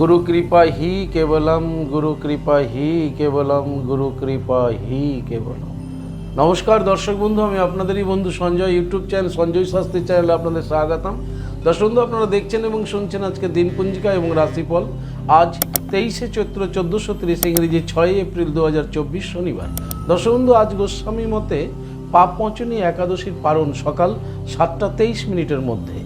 গুরু কৃপা হি কেবলম গুরু কৃপা হি কেবলম গুরু কৃপা হি কেবলম নমস্কার দর্শক বন্ধু আমি আপনাদেরই বন্ধু সঞ্জয় ইউটিউব চ্যানেল সঞ্জয় শাস্ত্রী চ্যানেলে আপনাদের স্বাগতম দর্শক বন্ধু আপনারা দেখছেন এবং শুনছেন আজকে দিনপঞ্জিকা এবং রাশিফল আজ তেইশে চৈত্র চোদ্দোশো তিরিশ ইংরেজি ছয় এপ্রিল দু হাজার চব্বিশ শনিবার দর্শক বন্ধু আজ গোস্বামী মতে পাপমোচনী একাদশীর পালন সকাল সাতটা তেইশ মিনিটের মধ্যে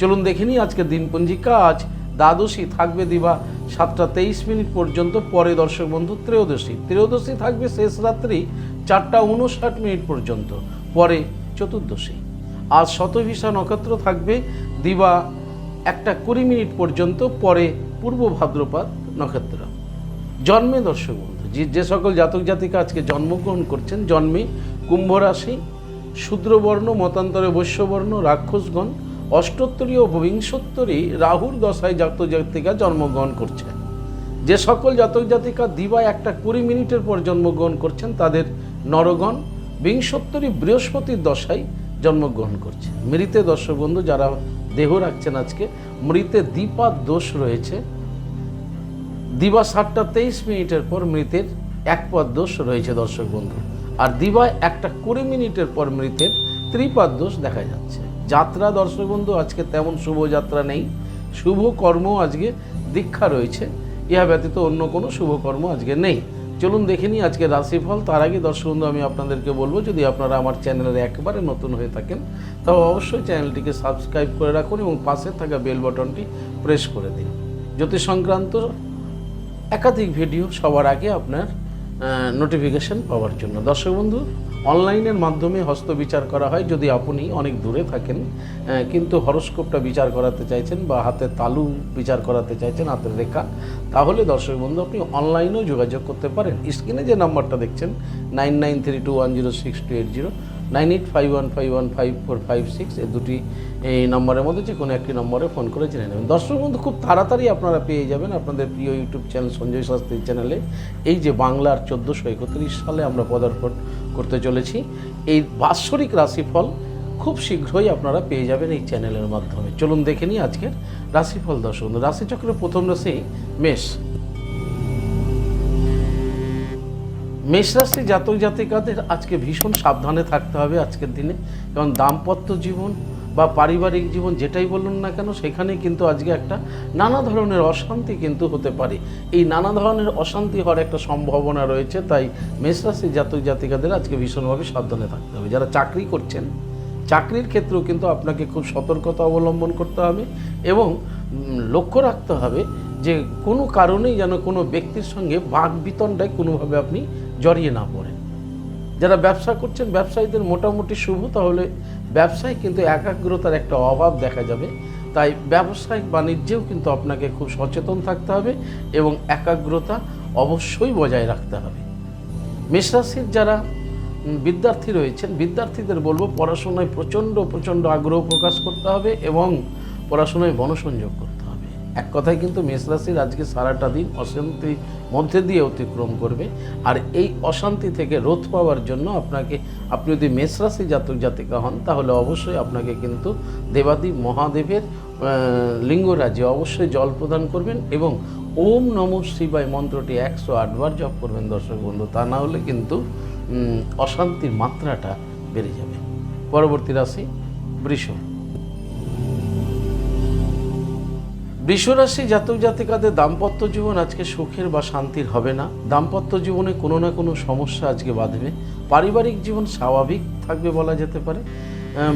চলুন দেখে নিই আজকে দিনপঞ্জিকা আজ দ্বাদশী থাকবে দিবা সাতটা তেইশ মিনিট পর্যন্ত। পরে দর্শক বন্ধু, ত্রয়োদশী। ত্রয়োদশী থাকবে শেষ রাত্রি চারটা উনষাট মিনিট পর্যন্ত। পরে চতুর্দশী। আর শতভিসা নক্ষত্র থাকবে দিবা একটা কুড়ি মিনিট পর্যন্ত, পরে পূর্ব ভাদ্রপাত নক্ষত্র। জন্মে দর্শক বন্ধু, যে যে সকল জাতক জাতিকা আজকে জন্মগ্রহণ করছেন, জন্মে কুম্ভ রাশি, শূদ্রবর্ণ, মতান্তরে বৈশ্যবর্ণ, রাক্ষসগণ অষ্টোত্তরী ও বিংশোত্তরী রাহুর দশায় জাতক জাতিকা জন্মগ্রহণ করছেন। যে সকল জাতক জাতিকা দিবা একটা কুড়ি মিনিটের পর জন্মগ্রহণ করছেন, তাদের নরগণ বিংশোত্তরী বৃহস্পতির দশায় জন্মগ্রহণ করছে মৃতে দর্শক বন্ধু যারা দেহ রাখছেন আজকে, মৃতে দীপাত দোষ রয়েছে। দিবা সাতটা তেইশ মিনিটের পর মৃতের এক পদ দোষ রয়েছে দর্শক বন্ধু আর দিবায় একটা কুড়ি মিনিটের পর মৃতের ত্রিপাদ দোষ দেখা যাচ্ছে। যাত্রা দর্শক বন্ধু, আজকে তেমন শুভ যাত্রা নেই। শুভ কর্ম আজকে দীক্ষা রয়েছে। ইহা ব্যতীত অন্য কোনো শুভ কর্ম আজকে নেই। চলুন দেখে নিই আজকে রাশিফল। তার আগে দর্শক বন্ধু, আমি আপনাদেরকে বলব, যদি আপনারা আমার চ্যানেলে একবারে নতুন হয়ে থাকেন তবে অবশ্যই চ্যানেলটিকে সাবস্ক্রাইব করে রাখুন এবং পাশে থাকা বেল বাটনটি প্রেস করে দিন। জ্যোতিষ সংক্রান্ত একাধিক ভিডিও সবার আগে আপনার নোটিফিকেশন পাওয়ার জন্য। দর্শক বন্ধু অনলাইনের মাধ্যমে হস্তবিচার করা হয় যদি আপনি অনেক দূরে থাকেন কিন্তু হরস্কোপটা বিচার করাতে চাইছেন বা হাতে তালু বিচার করাতে চাইছেন হাতের রেখা, তাহলে দর্শক বন্ধু, আপনি অনলাইনেও যোগাযোগ করতে পারেন। স্ক্রিনে যে নাম্বারটা দেখছেন, nine nine three two one zero six two eight zero, nine eight five one five one five four five six এই দুটি এই নম্বরের মধ্যে যে কোনো একটি নম্বরে ফোন করে জেনে নেবেন। দর্শক বন্ধু, খুব তাড়াতাড়ি আপনারা পেয়ে যাবেন আপনাদের প্রিয় ইউটিউব চ্যানেল সঞ্জয় শাস্ত্রীর চ্যানেলে। এই যে বাংলার চোদ্দোশো একত্রিশ সালে আমরা পদার্পণ করতে চলেছি, এই বাৎসরিক রাশিফল খুব শীঘ্রই আপনারা পেয়ে যাবেন এই চ্যানেলের মাধ্যমে। চলুন দেখে নিই আজকের রাশিফল দর্শক বন্ধু। রাশিচক্রের প্রথম রাশি মেষ। মেষ রাশি জাতক জাতিকাদের আজকে ভীষণ সাবধানে থাকতে হবে আজকের দিনে। কারণ দাম্পত্য জীবন বা পারিবারিক জীবন যেটাই বলুন না কেন, সেখানে কিন্তু আজকে একটা নানা ধরনের অশান্তি কিন্তু হতে পারে। এই নানা ধরনের অশান্তি হওয়ার একটা সম্ভাবনা রয়েছে, তাই মেষ রাশি জাতক জাতিকাদের আজকে ভীষণভাবে সাবধানে থাকতে হবে। যারা চাকরি করছেন, চাকরির ক্ষেত্রেও কিন্তু আপনাকে খুব সতর্কতা অবলম্বন করতে হবে এবং লক্ষ্য রাখতে হবে যে কোনো কারণেই যেন কোনো ব্যক্তির সঙ্গে বাঘ বিতণ্ডায় কোনোভাবে আপনি জড়িয়ে না পড়েন। যারা ব্যবসা করছেন, ব্যবসায়ীদের মোটামুটি শুভ, তাহলে ব্যবসায় কিন্তু একাগ্রতার একটা অভাব দেখা যাবে। তাই ব্যবসায়িক বাণিজ্যেও কিন্তু আপনাকে খুব সচেতন থাকতে হবে এবং একাগ্রতা অবশ্যই বজায় রাখতে হবে। মেষরাশির যারা বিদ্যার্থী রয়েছেন, বিদ্যার্থীদের বলব পড়াশোনায় প্রচণ্ড প্রচণ্ড আগ্রহ প্রকাশ করতে হবে এবং পড়াশোনায় মনোসংযোগ করতে এক কথায় কিন্তু মেষরাশির আজকে সারাটা দিন অশান্তির মধ্যে দিয়ে অতিক্রম করবে। আর এই অশান্তি থেকে রোধ পাওয়ার জন্য আপনাকে আপনি যদি মেষরাশি জাতক জাতিকা হন তাহলে অবশ্যই আপনাকে কিন্তু দেবাদি মহাদেবের আহ, লিঙ্গরাজ্যে অবশ্যই জল প্রদান করবেন এবং ওম নম শিবায় মন্ত্রটি একশো আটবার জপ করবেন দর্শক বন্ধু। তা না হলে কিন্তু অশান্তির মাত্রাটা বেড়ে যাবে। পরবর্তী রাশি বৃষ। বৃষরাশি জাতক জাতিকাদের দাম্পত্য জীবন আজকে সুখের বা শান্তির হবে না। দাম্পত্য জীবনে কোনো না কোনো সমস্যা আজকে বাঁধবে। পারিবারিক জীবন স্বাভাবিক থাকবে বলা যেতে পারে।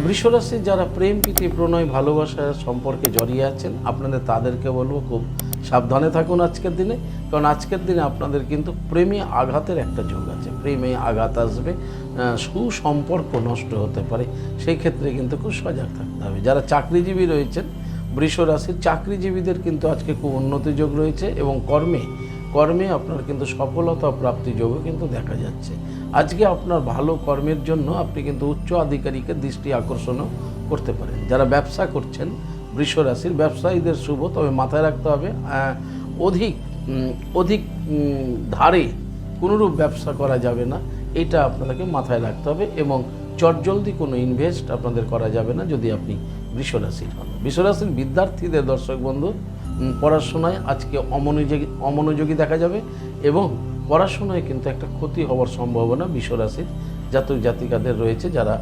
বৃষরাশি যারা প্রেম, প্রীতি, প্রণয় ভালোবাসার সম্পর্কে জড়িয়ে আছেন, আপনাদের তাদেরকে বলব খুব সাবধানে থাকুন আজকের দিনে, কারণ আজকের দিনে আপনাদের কিন্তু প্রেমে আঘাতের একটা যোগ আছে। প্রেমে আঘাত আসবে সুসম্পর্ক নষ্ট হতে পারে। সেই ক্ষেত্রে কিন্তু খুব সজাগ থাকতে হবে। যারা চাকরিজীবী রয়েছেন বৃষ রাশির চাকরিজীবীদের কিন্তু আজকে খুব উন্নতি যোগ রয়েছে এবং কর্মে কর্মে আপনার কিন্তু সফলতা প্রাপ্তি যোগও কিন্তু দেখা যাচ্ছে। আজকে আপনার ভালো কর্মের জন্য আপনি কিন্তু উচ্চ আধিকারিকের দৃষ্টি আকর্ষণও করতে পারেন। যারা ব্যবসা করছেন বৃষ রাশির ব্যবসায়ীদের শুভ, তবে মাথায় রাখতে হবে অধিক অধিক ধারে কোনোরূপ ব্যবসা করা যাবে না, এটা আপনাদেরকে মাথায় রাখতে হবে এবং চটজলদি কোনো ইনভেস্ট আপনাদের করা যাবে না যদি আপনি বৃষরাশির হন বৃষরাশির বিদ্যার্থীদের দর্শক বন্ধু পড়াশোনায় আজকে অমনোযোগী অমনোযোগী দেখা যাবে এবং পড়াশোনায় কিন্তু একটা ক্ষতি হওয়ার সম্ভাবনা বিশ্বরাশির জাতক জাতিকাদের রয়েছে যারা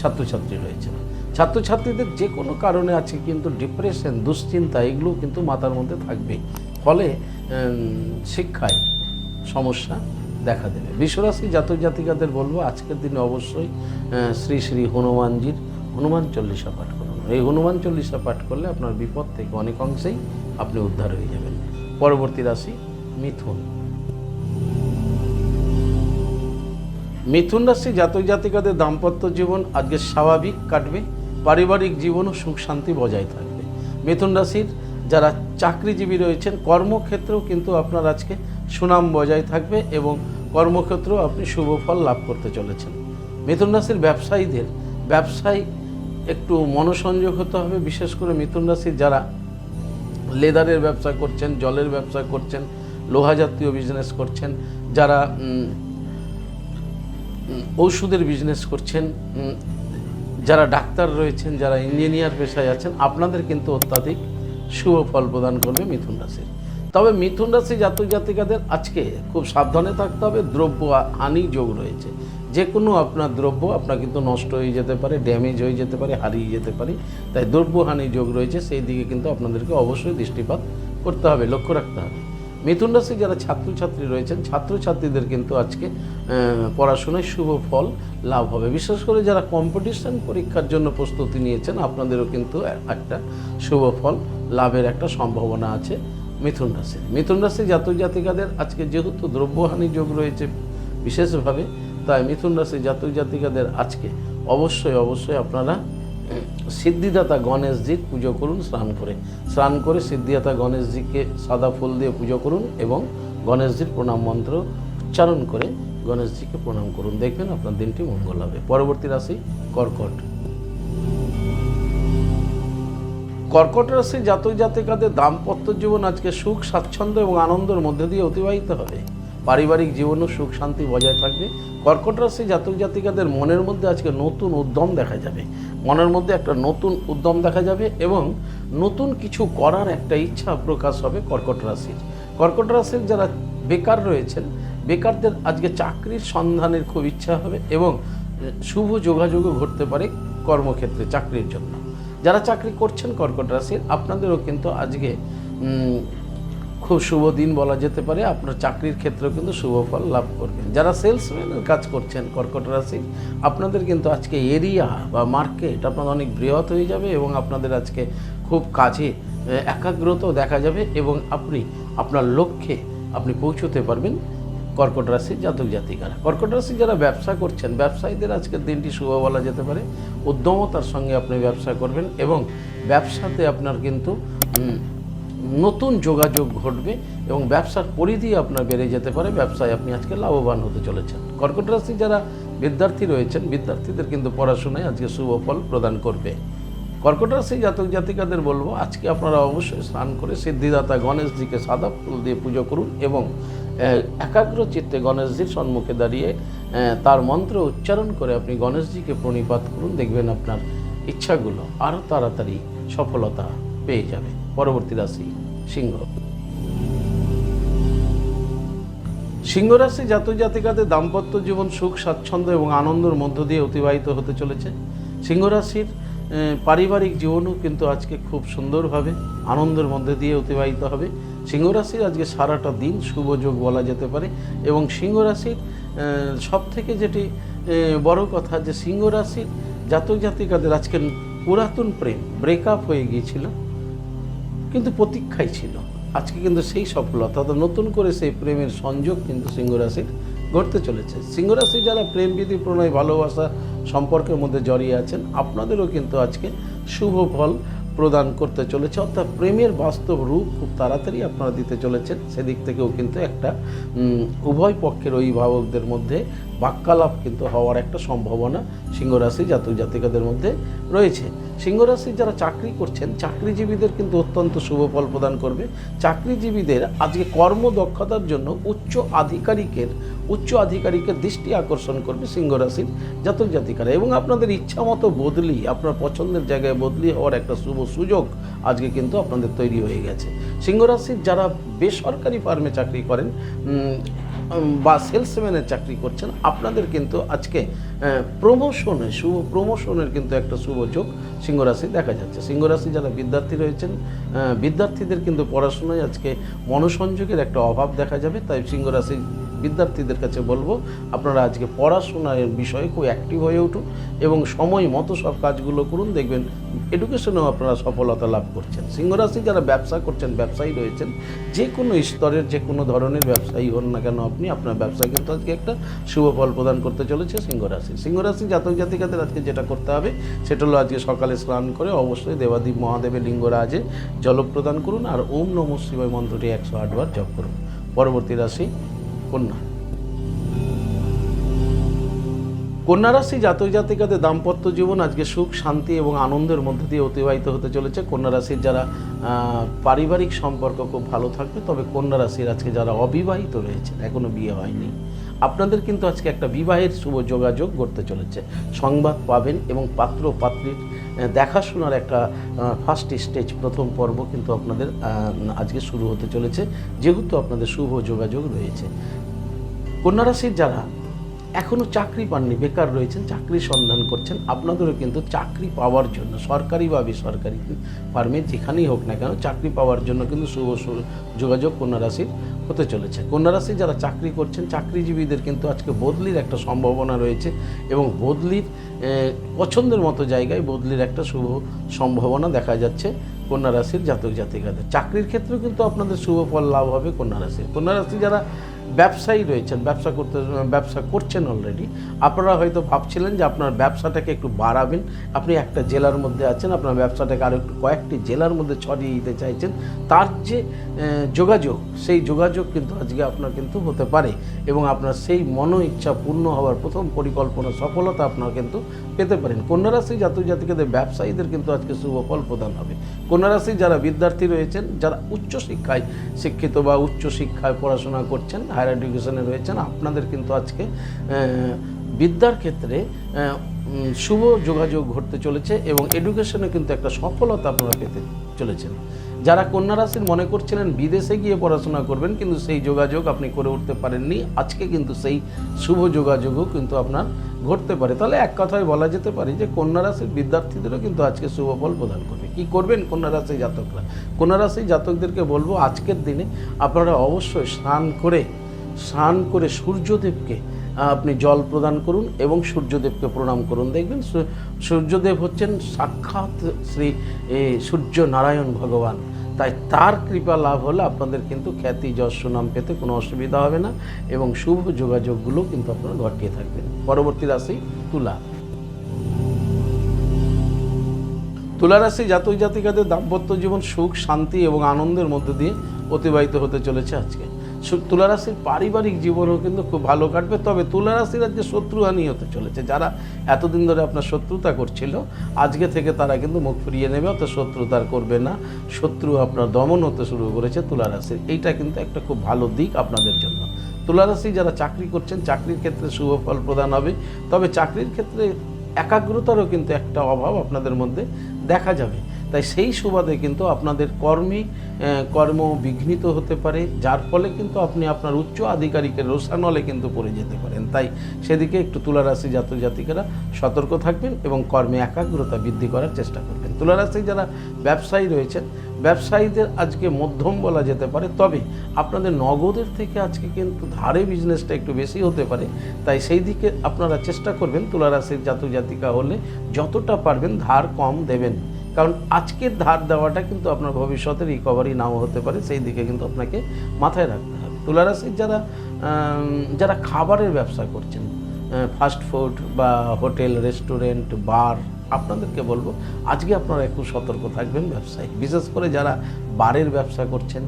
ছাত্রছাত্রী রয়েছে। ছাত্রছাত্রীদের যে কোনো কারণে আছে কিন্তু ডিপ্রেশন, দুশ্চিন্তা এগুলো কিন্তু মাথার মধ্যে থাকবে। ফলে শিক্ষায় সমস্যা দেখা দেবে। বিশ্বরাশি জাতক জাতিকাদের বলব, আজকের দিনে অবশ্যই শ্রী শ্রী হনুমানজির হনুমান চল্লিশা পাঠ করুন। এই হনুমান চল্লিশা পাঠ করলে আপনার বিপদ থেকে অনেক অংশেই আপনি উদ্ধার হয়ে যাবেন। পরবর্তী রাশি, মিথুন। মিথুন রাশি জাতক জাতিকাদের দাম্পত্য জীবন আজকে স্বাভাবিক কাটবে, পারিবারিক জীবনও সুখ শান্তি বজায় থাকবে। মিথুন রাশির যারা চাকরিজীবী রয়েছেন, কর্মক্ষেত্রেও কিন্তু আপনার আজকে সুনাম বজায় থাকবে এবং কর্মক্ষেত্রেও আপনি শুভ ফল লাভ করতে চলেছেন। মিথুন রাশির ব্যবসায়ীদের, ব্যবসায় একটু মনোসংযোগ হতে হবে বিশেষ করে মিথুন রাশির যারা লেদারের ব্যবসা করছেন জলের ব্যবসা করছেন লোহা জাতীয় বিজনেস করছেন যারা উম, বিজনেস করছেন যারা ডাক্তার রয়েছেন যারা ইঞ্জিনিয়ার পেশায় আছেন আপনাদের কিন্তু অত্যাধিক শুভ ফল প্রদান করবে মিথুন রাশির। তবে মিথুন রাশি জাতক জাতিকাদের আজকে খুব সাবধানে থাকতে হবে দ্রব্য হানি যোগ রয়েছে। যে কোনো আপনার দ্রব্য আপনার কিন্তু নষ্ট হয়ে যেতে পারে ড্যামেজ হয়ে যেতে পারে, হারিয়ে যেতে পারে। তাই দ্রব্য হানি যোগ রয়েছে, সেই দিকে কিন্তু আপনাদেরকে অবশ্যই দৃষ্টিপাত করতে হবে, লক্ষ্য রাখতে হবে। মিথুন রাশি যারা ছাত্রছাত্রী রয়েছেন, ছাত্রছাত্রীদের কিন্তু আজকে পড়াশোনায় শুভ ফল লাভ হবে। বিশেষ করে যারা কম্পিটিশন পরীক্ষার জন্য প্রস্তুতি নিয়েছেন, আপনাদেরও কিন্তু একটা শুভ ফল লাভের একটা সম্ভাবনা আছে মিথুন রাশির। মিথুন রাশি জাতক জাতিকাদের আজকে যেহেতু দ্রব্যহানি যোগ রয়েছে বিশেষভাবে তাই মিথুন রাশি জাতক জাতিকাদের আজকে অবশ্যই অবশ্যই আপনারা সিদ্ধিদাতা গণেশজির পুজো করুন, স্নান করে। স্নান করে সিদ্ধিদাতা গণেশজিকে সাদা ফুল দিয়ে পুজো করুন এবং গণেশজির প্রণাম মন্ত্র উচ্চারণ করে গণেশজিকে প্রণাম করুন। দেখবেন আপনার দিনটি মঙ্গল হবে। পরবর্তী রাশি কর্কট। কর্কট রাশি জাতক জাতিকাদের দাম্পত্য জীবন আজকে সুখ, স্বাচ্ছন্দ্য এবং আনন্দের মধ্যে দিয়ে অতিবাহিত হবে। পারিবারিক জীবনও সুখ শান্তি বজায় থাকবে। কর্কট রাশি জাতক জাতিকাদের মনের মধ্যে আজকে নতুন উদ্যম দেখা যাবে। মনের মধ্যে একটা নতুন উদ্যম দেখা যাবে এবং নতুন কিছু করার একটা ইচ্ছা প্রকাশ হবে কর্কট রাশির কর্কট রাশির যারা বেকার রয়েছেন, বেকারদের আজকে চাকরির সন্ধানের খুব ইচ্ছা হবে এবং শুভ যোগাযোগও ঘটতে পারে কর্মক্ষেত্রে চাকরির জন্য। যারা চাকরি করছেন কর্কট রাশির আপনাদেরও কিন্তু আজকে খুব শুভ দিন বলা যেতে পারে। আপনার চাকরির ক্ষেত্রেও কিন্তু শুভ ফল লাভ করবেন। যারা সেলসম্যানের কাজ করছেন, কর্কট রাশি, আপনাদের কিন্তু আজকে এরিয়া বা মার্কেট আপনাদের অনেক বৃহৎ হয়ে যাবে এবং আপনাদের আজকে খুব কাজে একাগ্রতাও দেখা যাবে এবং আপনি, আপনার লক্ষ্যে আপনি পৌঁছতে পারবেন কর্কট রাশি জাতক জাতিকারা। কর্কট রাশি যারা ব্যবসা করছেন, ব্যবসায়ীদের আজকের দিনটি শুভ বলা যেতে পারে। উদ্যমতার সঙ্গে আপনি ব্যবসা করবেন এবং ব্যবসাতে আপনার কিন্তু নতুন যোগাযোগ ঘটবে এবং ব্যবসার পরিধি আপনার বেড়ে যেতে পারে। ব্যবসায় আপনি আজকে লাভবান হতে চলেছেন। কর্কট রাশি যারা বিদ্যার্থী রয়েছেন, বিদ্যার্থীদের কিন্তু পড়াশোনায় আজকে শুভ ফল প্রদান করবে। কর্কট রাশি জাতক জাতিকাদের বলব, আজকে আপনারা অবশ্যই স্নান করে সিদ্ধিদাতা গণেশজিকে সাদা ফুল দিয়ে পুজো করুন এবং একাগ্র চিত্তে গণেশজির সম্মুখে দাঁড়িয়ে তার মন্ত্র উচ্চারণ করে আপনি গণেশজিকে প্রণিপাত করুন। দেখবেন আপনার ইচ্ছাগুলো আরও তাড়াতাড়ি সফলতা পেয়ে যাবে। পরবর্তী রাশি সিংহ। সিংহ রাশি জাতক জাতিকাদের দাম্পত্য জীবন সুখ, স্বাচ্ছন্দ্য এবং আনন্দের মধ্য দিয়ে অতিবাহিত হতে চলেছে। সিংহ রাশির পারিবারিক জীবনও কিন্তু আজকে খুব সুন্দরভাবে আনন্দের মধ্যে দিয়ে অতিবাহিত হবে। সিংহ রাশির আজকে সারাটা দিন শুভ যোগ বলা যেতে পারে এবং সিংহ রাশির সব থেকে যেটি বড় কথা যে সিংহ রাশির জাতক জাতিকাদের আজকে পুরাতন প্রেম ব্রেকআপ হয়ে গিয়েছিল। কিন্তু প্রতীক্ষাই ছিল। আজকে কিন্তু সেই সফলতা, অর্থাৎ নতুন করে সেই প্রেমের সংযোগ কিন্তু সিংহরাশির ঘটতে চলেছে। সিংহরাশি যারা প্রেমবিধি, প্রণয়, ভালোবাসা সম্পর্কের মধ্যে জড়িয়ে আছেন, আপনাদেরও কিন্তু আজকে শুভ ফল প্রদান করতে চলেছে। অর্থাৎ প্রেমের বাস্তব রূপ খুব তাড়াতাড়ি আপনারা দিতে চলেছেন। সেদিক থেকেও কিন্তু একটা উভয় পক্ষের অভিভাবকদের মধ্যে বাক্যালাপ কিন্তু হওয়ার একটা সম্ভাবনা সিংহরাশি জাতক জাতিকাদের মধ্যে রয়েছে। সিংহরাশির যারা চাকরি করছেন, চাকরিজীবীদের কিন্তু অত্যন্ত শুভ ফল প্রদান করবে। চাকরিজীবীদের আজকে কর্মদক্ষতার জন্য উচ্চ আধিকারিকের উচ্চ আধিকারিকের দৃষ্টি আকর্ষণ করবে সিংহরাশির জাতক জাতিকারা। এবং আপনাদের ইচ্ছা মতো বদলি, আপনার পছন্দের জায়গায় বদলি হওয়ার একটা শুভ সুযোগ আজকে কিন্তু আপনাদের তৈরি হয়ে গেছে। সিংহরাশির যারা বেসরকারি ফার্মে চাকরি করেন বা সেলসম্যানের চাকরি করছেন, আপনাদের কিন্তু আজকে প্রমোশনে শুভ, প্রমোশনের কিন্তু একটা শুভ যোগ সিংহরাশি দেখা যাচ্ছে। সিংহরাশি যারা বিদ্যার্থী রয়েছেন বিদ্যার্থীদের কিন্তু পড়াশোনায় আজকে মনোসংযোগের একটা অভাব দেখা যাবে, তাই সিংহরাশি বিদ্যার্থীদের কাছে বলব, আপনারা আজকে পড়াশোনার বিষয়ে খুব অ্যাক্টিভ হয়ে উঠুন এবং সময় মতো সব কাজগুলো করুন। দেখবেন এডুকেশনেও আপনারা সফলতা লাভ করছেন। সিংহরাশি যারা ব্যবসা করছেন, ব্যবসায়ী রয়েছেন, যে কোনো স্তরের, যে কোনো ধরনের ব্যবসায়ী হন না কেন আপনি, আপনার ব্যবসা কিন্তু আজকে একটা শুভ ফল প্রদান করতে চলেছে সিংহরাশি সিংহরাশি জাতক জাতিকাদের আজকে যেটা করতে হবে, সেটা হলো আজকে সকালে স্নান করে অবশ্যই দেবাদীপ মহাদেবের লিঙ্গরাজে জল প্রদান করুন আর ওম নম শিবায় মন্ত্রটি একশো আটবার জপ করুন। পরবর্তী রাশি কন্যা। কন্যা রাশি জাতক জাতিকাদের দাম্পত্য জীবন আজকে সুখ, শান্তি এবং আনন্দের মধ্যে দিয়ে অতিবাহিত হতে চলেছে। কন্যা রাশির যারা পারিবারিক সম্পর্ক খুব ভালো থাকবে, তবে কন্যা রাশির আজকে যারা অবিবাহিত রয়েছেন, এখনও বিয়ে হয়নি। আপনাদের কিন্তু আজকে একটা বিবাহের শুভ যোগাযোগ করতে চলেছে। সংবাদ পাবেন এবং পাত্র পাত্রীর দেখাশোনার একটা ফার্স্ট স্টেজ প্রথম পর্ব কিন্তু আপনাদের আজকে শুরু হতে চলেছে। যেহেতু আপনাদের শুভ যোগাযোগ রয়েছে। কন্যারাশির যারা এখনও চাকরি পাননি, বেকার রয়েছেন, চাকরির সন্ধান করছেন। আপনাদেরও কিন্তু চাকরি পাওয়ার জন্য, সরকারি বা বেসরকারি ফার্মে যেখানেই হোক না কেন, চাকরি পাওয়ার জন্য কিন্তু শুভ যোগাযোগ কন্যা রাশির হতে চলেছে। কন্যা রাশি যারা চাকরি করছেন, চাকরিজীবীদের কিন্তু আজকে বদলির একটা সম্ভাবনা রয়েছে এবং বদলির পছন্দের মতো জায়গায় বদলির একটা শুভ সম্ভাবনা দেখা যাচ্ছে কন্যা রাশির জাতক জাতিকাদের চাকরির ক্ষেত্রেও কিন্তু আপনাদের শুভ ফল লাভ হবে কন্যা রাশির কন্যা রাশি যারা ব্যবসায়ী রয়েছেন, ব্যবসা করতে, ব্যবসা করছেন অলরেডি আপনারা হয়তো ভাবছিলেন যে আপনার ব্যবসাটাকে একটু বাড়াবেন। আপনি একটা জেলার মধ্যে আছেন, আপনার ব্যবসাটাকে আরও একটু কয়েকটি জেলার মধ্যে ছড়িয়ে দিতে চাইছেন। তার যে যোগাযোগ, সেই যোগাযোগ কিন্তু আজকে আপনার কিন্তু হতে পারে এবং আপনার সেই মনো ইচ্ছা পূর্ণ হওয়ার প্রথম পরিকল্পনা, সফলতা আপনার কিন্তু পেতে পারেন। কন্যা রাশি জাতক জাতিকাদের ব্যবসায়ীদের কিন্তু আজকে শুভ ফল প্রদান হবে। কন্যা রাশি যারা বিদ্যার্থী রয়েছেন, যারা উচ্চ শিক্ষায় শিক্ষিত বা উচ্চ শিক্ষায় পড়াশোনা করছেন হায়ার এডুকেশনে রয়েছেন। আপনাদের কিন্তু আজকে বিদ্যার ক্ষেত্রে শুভ যোগাযোগ ঘটতে চলেছে এবং এডুকেশনে কিন্তু একটা সফলতা আপনারা পেতে চলেছেন। যারা কন্যা রাশির মনে করছিলেন বিদেশে গিয়ে পড়াশোনা করবেন, কিন্তু সেই যোগাযোগ আপনি করে উঠতে পারেননি। আজকে কিন্তু সেই শুভ যোগাযোগও কিন্তু আপনার ঘটতে পারে। তাহলে এক কথায় বলা যেতে পারে যে, কন্যা রাশির বিদ্যার্থীদেরও কিন্তু আজকে শুভ ফল প্রদান করবে। কি করবেন কন্যা রাশি জাতকরা? কন্যা রাশি জাতকদেরকে বলব, আজকের দিনে আপনারা অবশ্যই স্নান করে স্নান করে সূর্যদেবকে আপনি জল প্রদান করুন এবং সূর্যদেবকে প্রণাম করুন। দেখবেন সূর্যদেব হচ্ছেন সাক্ষাৎ শ্রী সূর্য নারায়ণ ভগবান। তাই তার কৃপা লাভ হলে আপনাদের কিন্তু খ্যাতি, যশ, সুনাম পেতে কোনো অসুবিধা হবে না এবং শুভ যোগাযোগগুলো কিন্তু আপনারা ঘটিয়ে থাকবেন। পরবর্তী রাশি তুলা। তুলা রাশি জাতক জাতিকাদের দাম্পত্য জীবন সুখ, শান্তি এবং আনন্দের মধ্যে দিয়ে অতিবাহিত হতে চলেছে আজকে। সু- তুলা রাশির পারিবারিক জীবনও কিন্তু খুব ভালো কাটবে। তবে তুলা রাশির আজকে শত্রুহানি হতে চলেছে, যারা এতদিন ধরে আপনার শত্রুতা করছিল, আজকে থেকে তারা কিন্তু মুখ ফিরিয়ে নেবে অত শত্রুতার করবে না। শত্রু আপনার দমন হতে শুরু করেছে তুলা রাশির এইটা কিন্তু একটা খুব ভালো দিক আপনাদের জন্য। তুলারাশি যারা চাকরি করছেন, চাকরির ক্ষেত্রে শুভ ফল প্রদান হবে। তবে চাকরির ক্ষেত্রে একাগ্রতারও কিন্তু একটা অভাব আপনাদের মধ্যে দেখা যাবে। তাই সেই সুবাদে কিন্তু আপনাদের কর্মী কর্ম বিঘ্নিত হতে পারে, যার ফলে কিন্তু আপনি আপনার উচ্চ আধিকারিকের রোষানলে কিন্তু পড়ে যেতে পারেন। তাই সেদিকে একটু তুলারাশি জাতক জাতিকারা সতর্ক থাকবেন এবং কর্মে একাগ্রতা বৃদ্ধি করার চেষ্টা করবেন। তুলারাশি যারা ব্যবসায়ী রয়েছেন, ব্যবসায়ীদের আজকে মধ্যম বলা যেতে পারে, তবে আপনাদের নগদের থেকে আজকে কিন্তু ধারে বিজনেসটা একটু বেশি হতে পারে, তাই সেই দিকে আপনারা চেষ্টা করবেন তুলারাশির জাতক জাতিকা হলে যতটা পারবেন ধার কম দেবেন। কারণ আজকের ধার দেওয়াটা কিন্তু আপনার ভবিষ্যতে রিকভারি নাও হতে পারে, সেই দিকে কিন্তু আপনাকে মাথায় রাখতে হবে। তুলারাশির যারা যারা খাবারের ব্যবসা করছেন ফাস্ট ফুড বা হোটেল রেস্টুরেন্ট বার আপনাদেরকে বলব, আজকে আপনারা একটু সতর্ক থাকবেন ব্যবসায়। বিশেষ করে যারা বারের ব্যবসা করছেন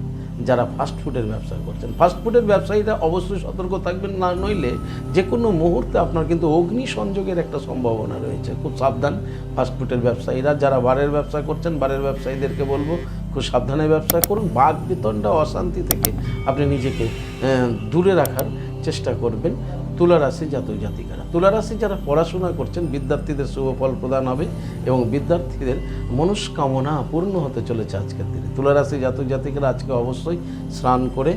যারা ফাস্টফুডের ব্যবসা করছেন। ফাস্টফুডের ব্যবসায়ীরা অবশ্যই সতর্ক থাকবেন, না নইলে যে কোনো মুহূর্তে আপনার কিন্তু অগ্নি সংযোগের একটা সম্ভাবনা রয়েছে। খুব সাবধান ফাস্টফুডের ব্যবসায়ীরা। যারা বারের ব্যবসা করছেন, বারের ব্যবসায়ীদেরকে বলব, খুব সাবধানে ব্যবসা করুন। বাঘ বিতণ্ডা অশান্তি থেকে আপনি নিজেকে দূরে রাখার চেষ্টা করবেন। তুলা রাশি জাতক জাতিকারা। তুলা রাশি যারা পড়াশোনা করছেন, বিদ্যার্থীদের শুভ ফল প্রদান হবে এবং বিদ্যার্থীদের মনস্কামনা পূর্ণ হতে চলেছে আজকের দিনে। তুলা রাশি জাতক জাতিকারা আজকে অবশ্যই স্নান করে,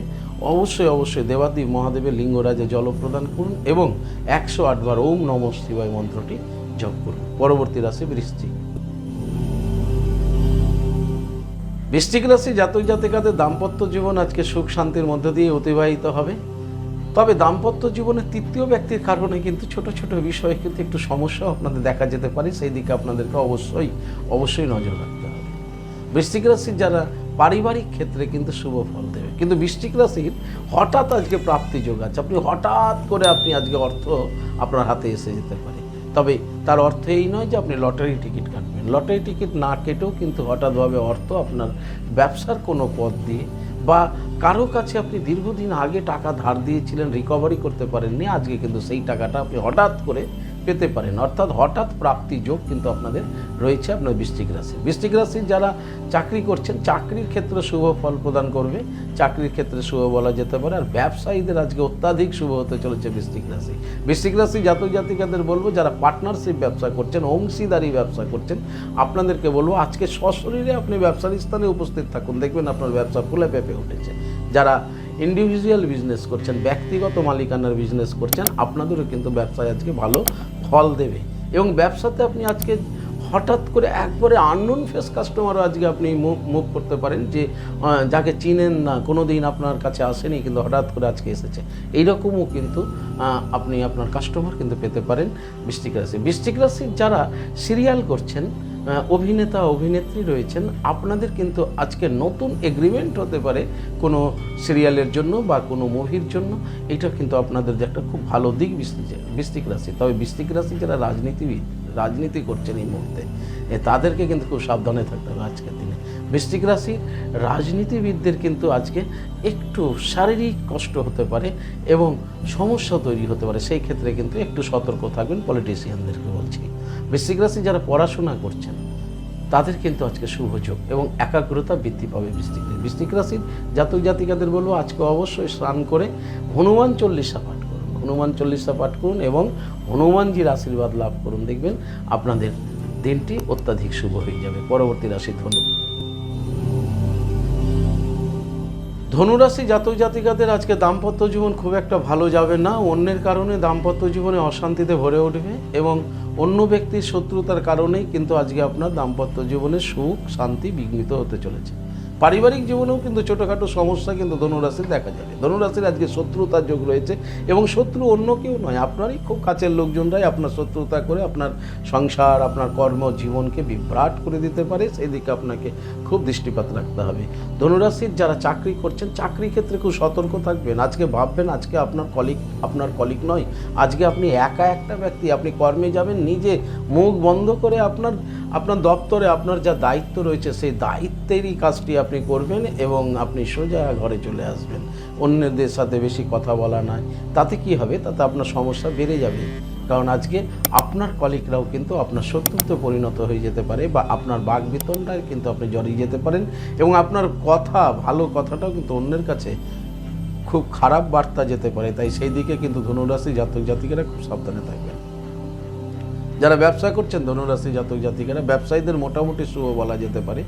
অবশ্যই অবশ্যই দেবাদি মহাদেবের লিঙ্গরাজে জল প্রদান করুন এবং একশো আটবার ওম নম শিবায় মন্ত্রটি জপ করুন। পরবর্তী রাশি বৃষ্টি। বৃশ্চিক রাশি জাতক জাতিকাদের দাম্পত্য জীবন আজকে সুখ শান্তির মধ্য দিয়ে অতিবাহিত হবে। তবে দাম্পত্য জীবনের তৃতীয় ব্যক্তির কারণে কিন্তু ছোট ছোট বিষয়ে কিন্তু একটু সমস্যা আপনাদের দেখা যেতে পারে। সেই দিকে আপনাদেরকে অবশ্যই অবশ্যই নজর রাখতে হবে। বৃশ্চিক রাশির যারা পারিবারিক ক্ষেত্রে কিন্তু শুভ ফল দেবে। কিন্তু বৃশ্চিক রাশির হঠাৎ আজকে প্রাপ্তি যোগ আছে। আপনি হঠাৎ করে আপনি আজকে অর্থ আপনার হাতে এসে যেতে পারে। তবে তার অর্থ এই নয় যে আপনি লটারি টিকিট কাটবেন। লটারি টিকিট না কেটেও কিন্তু হঠাৎভাবে অর্থ আপনার ব্যবসার কোনো পথ দিয়ে বা কারও কাছে আপনি দীর্ঘদিন আগে টাকা ধার দিয়েছিলেন রিকভারি করতে পারেননি, আজকে কিন্তু সেই টাকাটা আপনি হঠাৎ করে পেতে পারেন। অর্থাৎ হঠাৎ প্রাপ্তি যোগ কিন্তু আপনাদের রয়েছে আপনার বৃশ্চিক রাশি। বৃশ্চিক রাশির যারা চাকরি করছেন, চাকরির ক্ষেত্রে শুভ ফল প্রদান করবে। চাকরির ক্ষেত্রে শুভ বলা যেতে পারে। আর ব্যবসায়ীদের আজকে অত্যাধিক শুভ হতে চলেছে বৃশ্চিক রাশি। বৃশ্চিক রাশি জাতক জাতিকাদের বলব, যারা পার্টনারশিপ ব্যবসা করছেন, অংশীদারি ব্যবসা করছেন, আপনাদেরকে বলব, আজকে সশরীরে আপনি ব্যবসার স্থানে উপস্থিত থাকুন। দেখবেন আপনার ব্যবসা ফুলে পেঁপে উঠেছে। যারা ইন্ডিভিজুয়াল বিজনেস করছেন, ব্যক্তিগত মালিকানার বিজনেস করছেন, আপনাদেরও কিন্তু ব্যবসায় আজকে ভালো ফল দেবে। এবং ব্যবসাতে আপনি আজকে হঠাৎ করে একবারে আননোন ফেস কাস্টমারও আজকে আপনি মুভ করতে পারেন যে যাকে চিনেন না কোনো দিন আপনার কাছে আসেনি, কিন্তু হঠাৎ করে আজকে এসেছে। এইরকমও কিন্তু আপনি আপনার কাস্টমার কিন্তু পেতে পারেন বৃষ্টিক রাশি। বৃষ্টিক রাশির যারা সিরিয়াল করছেন অভিনেতা, অভিনেত্রী রয়েছেন। আপনাদের কিন্তু আজকে নতুন এগ্রিমেন্ট হতে পারে কোনো সিরিয়ালের জন্য বা কোনো মুভির জন্য। এটা কিন্তু আপনাদের একটা খুব ভালো দিক বৃষ্টি বৃষ্টিক রাশি। তবে বৃষ্টিক রাশি যারা রাজনীতিবিদ, রাজনীতি করছেন এই মুহূর্তে তাদেরকে কিন্তু খুব সাবধানে থাকতে হবে আজকের দিনে। বৃষ্টিক রাশির রাজনীতিবিদদের কিন্তু আজকে একটু শারীরিক কষ্ট হতে পারে এবং সমস্যা তৈরি হতে পারে। সেই ক্ষেত্রে কিন্তু একটু সতর্ক থাকবেন পলিটিশিয়ানদেরকে বলছি। বৃশ্চিক রাশি যারা পড়াশোনা করছেন, তাদের কিন্তু আজকে শুভ যোগ এবং একাগ্রতা বৃদ্ধি পাবে বৃষ্টিক বৃষ্টিক রাশির জাতক জাতিকাদের বলব, আজকে অবশ্যই স্নান করে হনুমান চল্লিশা পাঠ করুন। হনুমান চল্লিশা পাঠ করুন এবং হনুমানজির আশীর্বাদ লাভ করুন। দেখবেন আপনাদের দিনটি অত্যাধিক শুভ হয়ে যাবে। পরবর্তী রাশি ধনু ধনুরাশি জাতক জাতিকাদের আজকে দাম্পত্য জীবন খুব একটা ভালো যাবে না। অন্যের কারণে দাম্পত্য জীবনে অশান্তিতে ভরে উঠবে এবং অন্য ব্যক্তির শত্রুতার কারণেই কিন্তু আজকে আপনার দাম্পত্য জীবনে সুখ, শান্তি বিঘ্নিত হতে চলেছে। পারিবারিক জীবনেও কিন্তু ছোটোখাটো সমস্যা কিন্তু ধনুরাশির দেখা যাবে। ধনুরাশির আজকে শত্রুতার যোগ রয়েছে এবং শত্রু অন্য কেউ নয়, আপনারই খুব কাছের লোকজনরাই আপনার শত্রুতা করে আপনার সংসার, আপনার কর্ম, জীবনকে বিভ্রাট করে দিতে পারে। সেই দিকে আপনাকে খুব দৃষ্টিপাত রাখতে হবে। ধনুরাশির যারা চাকরি করছেন চাকরি ক্ষেত্রে খুব সতর্ক থাকবেন। আজকে ভাববেন, আজকে আপনার কলিগ আপনার কলিগ নয়, আজকে আপনি একা একটা ব্যক্তি, আপনি কর্মে যাবেন, নিজে মুখ বন্ধ করে আপনার আপনার দপ্তরে আপনার যা দায়িত্ব রয়েছে, সেই দায়িত্বেরই কাজটি আপনি করবেন এবং আপনি সোজা ঘরে চলে আসবেন। অন্যদের সাথে বেশি কথা বলা নয়। তাতে কি হবে? তাতে আপনার সমস্যা বেড়ে যাবে। কারণ আজকে আপনার কলিগরাও কিন্তু আপনার শত্রুতে পরিণত হয়ে যেতে পারে বা আপনার বাঘ বিতণ্ডায় কিন্তু আপনি জড়িয়ে যেতে পারেন এবং আপনার কথা, ভালো কথাটাও কিন্তু অন্যের কাছে খুব খারাপ বার্তা যেতে পারে। তাই সেই দিকে কিন্তু ধনুরাশি জাতক জাতিকেরা খুব সাবধানে থাকবেন। যারা ব্যবসা করছেন, ধনুরাশি জাতক জাতিকেরা, ব্যবসায়ীদের মোটামুটি শুভ বলা যেতে পারে।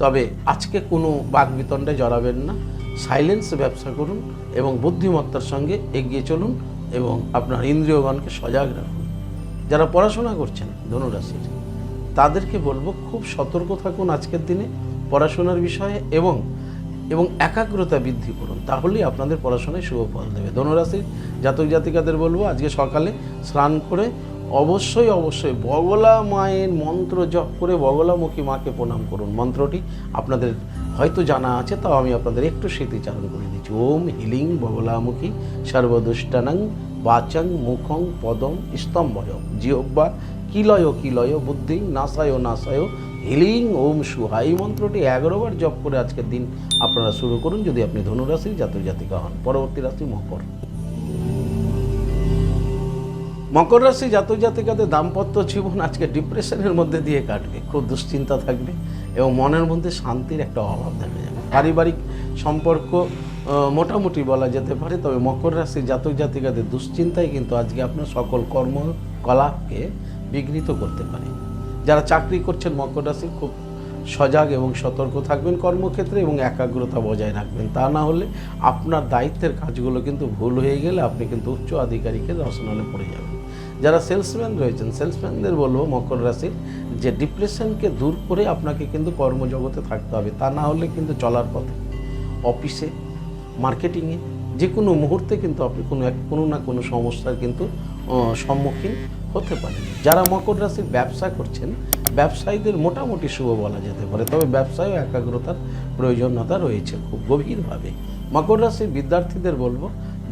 তবে আজকে কোনো বাঘ বিতণ্ডে জড়াবেন না। সাইলেন্স ব্যবসা করুন এবং বুদ্ধিমত্তার সঙ্গে এগিয়ে চলুন এবং আপনার ইন্দ্রিয়গণকে সজাগ রাখুন। যারা পড়াশোনা করছেন, ধনুরাশির, তাদেরকে বলব খুব সতর্ক থাকুন আজকের দিনে পড়াশোনার বিষয়ে এবং এবং একাগ্রতা বৃদ্ধি করুন। তাহলেই আপনাদের পড়াশোনায় শুভ ফল দেবে। ধনুরাশির জাতক জাতিকাদের বলব, আজকে সকালে স্নান করে অবশ্যই অবশ্যই। বগলা মায়ের মন্ত্র জপ করে বগলামুখী মাকে প্রণাম করুন। মন্ত্রটি আপনাদের হয়তো জানা আছে, তাও আমি আপনাদের একটু স্মৃতিচারণ করে দিচ্ছি। ওম হিলিং বগলামুখী সর্বদুষ্টানাং বাচাং মুখং পদম স্তম্ভয়। জিহ্বা কিলয় কিলয় বুদ্ধি নাসায় নাসায় হিলিং, ওম সুহা। এই মন্ত্রটি এগারোবার জপ করে আজকের দিন আপনারা শুরু করুন, যদি আপনি ধনুরাশির জাতক জাতিকা হন। পরবর্তী রাশি মকর। মকর রাশি জাতক জাতিকাদের দাম্পত্য জীবন আজকে ডিপ্রেশনের মধ্যে দিয়ে কাটবে, খুব দুশ্চিন্তা থাকবে এবং মনের মধ্যে শান্তির একটা অভাব দেখা যাবে। পারিবারিক সম্পর্ক মোটামুটি বলা যেতে পারে, তবে মকর রাশি জাতক জাতিকাদের দুশ্চিন্তাই কিন্তু আজকে আপনার সকল কর্মকলাপকে বিঘ্নিত করতে পারে। যারা চাকরি করছেন মকর রাশি, খুব সজাগ এবং সতর্ক থাকবেন কর্মক্ষেত্রে এবং একাগ্রতা বজায় রাখবেন। তা না হলে আপনার দায়িত্বের কাজগুলো কিন্তু ভুল হয়ে গেলে আপনি কিন্তু উচ্চ আধিকারিকের রসনালে পড়ে যাবেন। যারা সেলসম্যান রয়েছেন সেলসম্যানদের বলব মকর রাশির যে ডিপ্রেশনকে দূর করে আপনাকে কিন্তু কর্মজগতে থাকতে হবে। তা না হলে কিন্তু চলার পথে, অফিসে, মার্কেটিংয়ে যে কোনো মুহূর্তে কিন্তু আপনি কোনো এক, কোনো না কোনো সমস্যার কিন্তু সম্মুখীন হতে পারেন। যারা মকর রাশির ব্যবসা করছেন, ব্যবসায়ীদের মোটামুটি শুভ বলা যেতে পারে, তবে ব্যবসায়ও একাগ্রতার প্রয়োজনীয়তা রয়েছে খুব গভীরভাবে। মকর রাশির বিদ্যার্থীদের বলব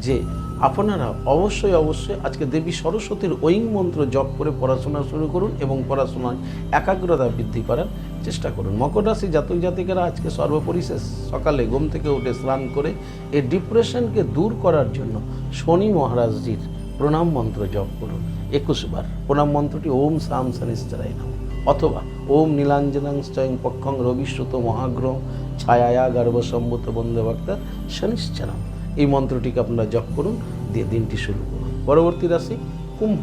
যে আপনারা অবশ্যই অবশ্যই আজকে দেবী সরস্বতীর ঐং মন্ত্র জপ করে পড়াশোনা শুরু করুন এবং পড়াশোনায় একাগ্রতা বৃদ্ধি করার চেষ্টা করুন। মকর রাশি জাতক জাতিকারা আজকে সর্বপরিশেষ সকালে ঘুম থেকে উঠে স্নান করে এই ডিপ্রেশনকে দূর করার জন্য শনি মহারাজজির প্রণাম মন্ত্র জপ করুন। একুশ বার। প্রণাম মন্ত্রটি ওম সাম শনিশ্চরাই নাম। অথবা ওম নীলাঞ্জনাং পক্ষং রবিশ্রুত মহাগ্রহ ছায়া গর্ভসম্ভূত বন্দে ভক্তা শনিশ্চরাম। এই মন্ত্রটিকে আপনারা জপ করুন, দিয়ে দিনটি শুরু করুন। পরবর্তী রাশি কুম্ভ।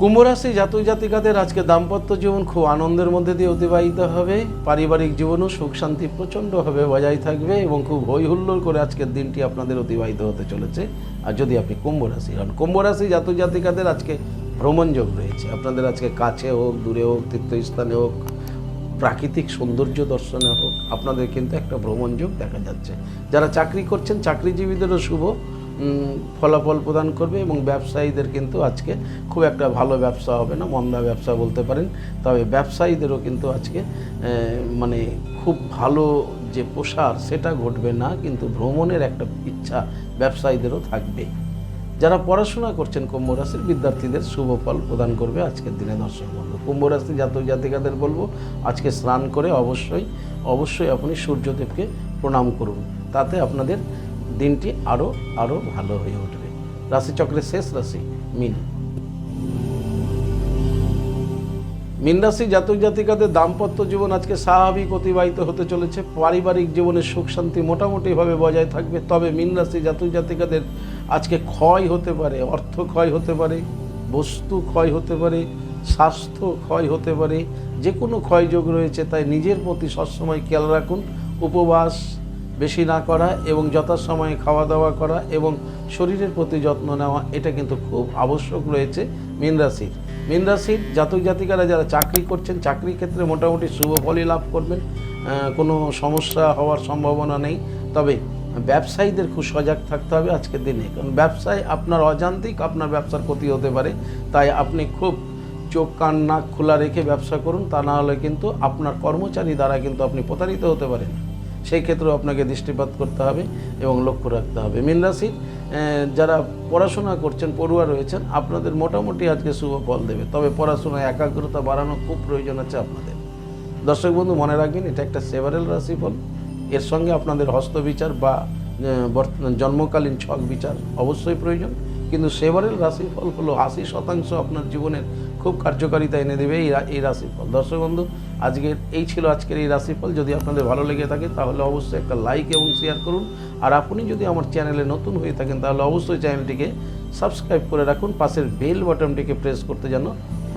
কুম্ভ রাশি জাতক জাতিকাদের আজকে দাম্পত্য জীবন খুব আনন্দের মধ্যে দিয়ে অতিবাহিত হবে। পারিবারিক জীবনও সুখ শান্তি প্রচণ্ডভাবে বজায় থাকবে এবং খুব হই হুল্লোড় করে আজকের দিনটি আপনাদের অতিবাহিত হতে চলেছে। আর যদি আপনি কুম্ভ রাশি হন, কুম্ভ রাশি জাতক জাতিকাদের আজকে ভ্রমণ যোগ রয়েছে। আপনাদের আজকে কাছে হোক, দূরে হোক, তীর্থস্থানে হোক, প্রাকৃতিক সৌন্দর্য দর্শনে হোক আপনাদের কিন্তু একটা ভ্রমণ যোগ দেখা যাচ্ছে। যারা চাকরি করছেন, চাকরিজীবীদেরও শুভ ফলাফল প্রদান করবে এবং ব্যবসায়ীদের কিন্তু আজকে খুব একটা ভালো ব্যবসা হবে না, মন্দা ব্যবসা বলতে পারেন। তবে ব্যবসায়ীদেরও কিন্তু আজকে মানে খুব ভালো যে প্রসার, সেটা ঘটবে না, কিন্তু ভ্রমণের একটা ইচ্ছা ব্যবসায়ীদেরও থাকবে। যারা পড়াশোনা করছেন কুম্ভ রাশির বিদ্যার্থীদের শুভ ফল প্রদান করবে আজকের দিনে দর্শক বন্ধু। কুম্ভ রাশির জাতক জাতিকাদের বলব, আজকে স্নান করে অবশ্যই অবশ্যই আপনি সূর্যদেবকে প্রণাম করুন। তাতে আপনাদের দিনটি আরও আরও ভালো হয়ে উঠবে। রাশিচক্রের শেষ রাশি মিন। মিন রাশি জাতক জাতিকাদের দাম্পত্য জীবন আজকে স্বাভাবিক অতিবাহিত হতে চলেছে। পারিবারিক জীবনে সুখ শান্তি মোটামুটিভাবে বজায় থাকবে। তবে মিন রাশি জাতক জাতিকাদের আজকে ক্ষয় হতে পারে, অর্থ ক্ষয় হতে পারে, বস্তু ক্ষয় হতে পারে, স্বাস্থ্য ক্ষয় হতে পারে যে কোনো ক্ষয়যোগ রয়েছে তাই নিজের প্রতি সবসময় খেয়াল রাখুন। উপবাস বেশি না করা এবং যথাসময়ে খাওয়া দাওয়া করা এবং শরীরের প্রতি যত্ন নেওয়া, এটা কিন্তু খুব আবশ্যক রয়েছে। মীন রাশির মীন রাশির জাতক জাতিকারা যারা চাকরি করছেন, চাকরির ক্ষেত্রে মোটামুটি শুভ ফলই লাভ করবেন। কোনো সমস্যা হওয়ার সম্ভাবনা নেই। তবে ব্যবসায়ীদের খুব সজাগ থাকতে হবে আজকের দিনে। কারণ ব্যবসায় আপনার অজান্তিক আপনার ব্যবসার ক্ষতি হতে পারে। তাই আপনি খুব চোখ, কান, নাক খোলা রেখে ব্যবসা করুন। তা না হলে কিন্তু আপনার কর্মচারী দ্বারা কিন্তু আপনি প্রতারিত হতে পারেন। সেই ক্ষেত্রেও আপনাকে দৃষ্টিপাত করতে হবে এবং লক্ষ্য রাখতে হবে। মীন রাশির যারা পড়াশোনা করছেন, পড়ুয়া রয়েছেন, আপনাদের মোটামুটি আজকে শুভ ফল দেবে। তবে পড়াশোনায় একাগ্রতা বাড়ানো খুব প্রয়োজন আছে আপনাদের। দর্শক বন্ধু, মনে রাখবেন, এটা একটা সেভারেল রাশিফল এর সঙ্গে আপনাদের হস্তবিচার বা জন্মকালীন ছক বিচার অবশ্যই প্রয়োজন। কিন্তু সেভারেল রাশিফল হলো আশি শতাংশ আপনার জীবনের খুব কার্যকারিতা এনে দেবে এই এই রাশিফল। দর্শক বন্ধু আজকের এই ছিল আজকের এই রাশিফল। যদি আপনাদের ভালো লেগে থাকে, তাহলে অবশ্যই একটা লাইক এবং শেয়ার করুন। আর আপনি যদি আমার চ্যানেলে নতুন হয়ে থাকেন, তাহলে অবশ্যই চ্যানেলটিকে সাবস্ক্রাইব করে রাখুন। পাশের বেল বাটনটিকে প্রেস করতে যেন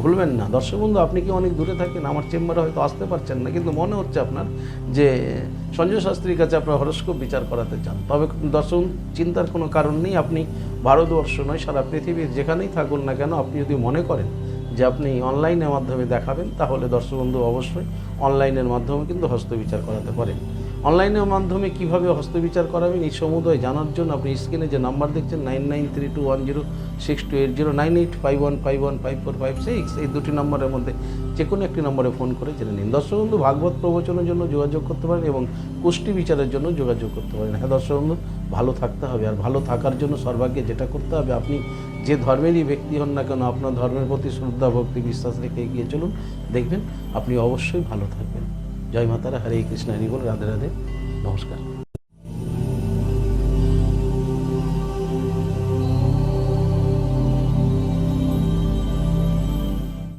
ভুলবেন না। দর্শক বন্ধু, আপনি কি অনেক দূরে থাকেন? আমার চেম্বারে হয়তো আসতে পারছেন না, কিন্তু মনে হচ্ছে আপনার যে সঞ্জয় শাস্ত্রীর কাছে আপনার হরস্কোপ বিচার করাতে চান। তবে দর্শক চিন্তার কোনো কারণ নেই। আপনি ভারতবর্ষ নয়, সারা পৃথিবীর যেখানেই থাকুন না কেন, আপনি যদি মনে করেন যে আপনি অনলাইনের মাধ্যমে দেখাবেন, তাহলে দর্শক বন্ধু অবশ্যই অনলাইনের মাধ্যমে কিন্তু হস্তবিচার করাতে পারেন। অনলাইনের মাধ্যমে কীভাবে হস্তবিচার করাবেন এই সমুদয় জানার জন্য আপনি স্ক্রিনে যে নাম্বার দেখছেন, nine nine three two one zero six two eight zero, nine eight five one five one five four five six, এই দুটি নম্বরের মধ্যে যে কোনো একটি নম্বরে ফোন করে জেনে নিন। দর্শক বন্ধু, ভাগবত প্রবচনের জন্য যোগাযোগ করতে পারেন এবং কুষ্টি বিচারের জন্য যোগাযোগ করতে পারেন। হ্যাঁ দর্শক বন্ধু, ভালো থাকতে হবে আর ভালো থাকার জন্য সর্বাগ্যে যেটা করতে হবে, আপনি যে ধর্মেরই ব্যক্তি হন না কেন, আপনার ধর্মের প্রতি শ্রদ্ধা, ভক্তি, বিশ্বাস রেখে এগিয়ে চলুন। দেখবেন আপনি অবশ্যই ভালো থাকবেন। জয় মাতারা হরে কৃষ্ণ হরি বল রাধে রাধে নমস্কার